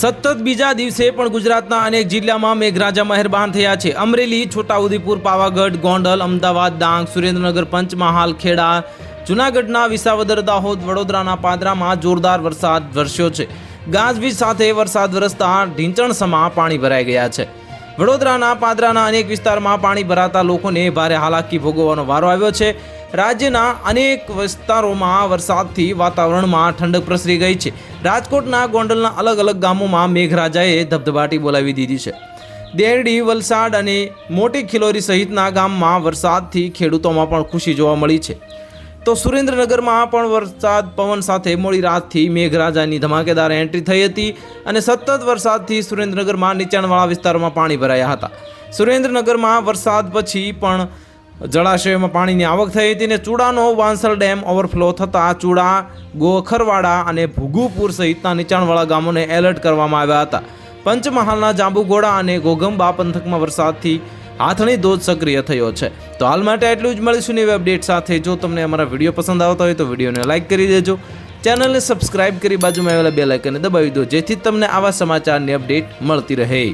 સતત બીજા દિવસે પણ ગુજરાતના અનેક જિલ્લામાં મેઘરાજા મહેરબાન થયા છે. અમરેલી, છોટાઉદેપુર, પાવાગઢ, ગોંડલ, અમદાવાદ, ડાંગ, સુરેન્દ્રનગર, પંચમહાલ, ખેડા, જૂનાગઢના વિસાવદર, દાહોદ, વડોદરાના પાદરામાં જોરદાર વરસાદ વરસ્યો છે. ગાજવીજ સાથે વરસાદ વરસતા ઢીંચણસમાં પાણી ભરાઈ ગયા છે. વડોદરાના પાદરાના અનેક વિસ્તારમાં પાણી ભરાતા લોકોને ભારે હાલાકી ભોગવવાનો વારો આવ્યો છે. રાજ્યના અનેક વિસ્તારોમાં વરસાદથી વાતાવરણમાં ઠંડક પ્રસરી ગઈ છે. રાજકોટના ગોંડલના અલગ અલગ ગામોમાં મેઘરાજાએ ધબધબાટી બોલાવી દીધી છે. દેરડી, વલસાડ અને મોટી ખિલોરી સહિતના ગામમાં વરસાદથી ખેડૂતોમાં પણ ખુશી જોવા મળી છે. તો સુરેન્દ્રનગરમાં પણ વરસાદ પવન સાથે મોડી રાતથી મેઘરાજાની ધમાકેદાર એન્ટ્રી થઈ હતી અને સતત વરસાદથી સુરેન્દ્રનગરમાં નીચાણવાળા વિસ્તારોમાં પાણી ભરાયા હતા. સુરેન્દ્રનગરમાં વરસાદ પછી પણ જળાશયોમાં પાણીની આવક થઈ હતી અને ચૂડાનો વાંસલ ડેમ ઓવરફ્લો થતાં ચૂડા ગોખરવાડા અને ભૂગુપુર સહિતના નીચાણવાળા ગામોને એલર્ટ કરવામાં આવ્યા હતા. પંચમહાલના જાંબુઘોડા અને ગોગંબા પંથકમાં વરસાદથી હાથણી ધોધ સક્રિય થયો છે. તો હાલ માટે એટલું જ મળીશું નવી અપડેટ સાથે. જો તમને અમારા વીડિયો પસંદ આવતા હોય તો વિડીયોને લાઇક કરી દેજો. ચેનલને સબસ્ક્રાઇબ કરી બાજુમાં આવેલા બે લાઇકને દબાવી દો, જેથી તમને આવા સમાચારની અપડેટ મળતી રહે.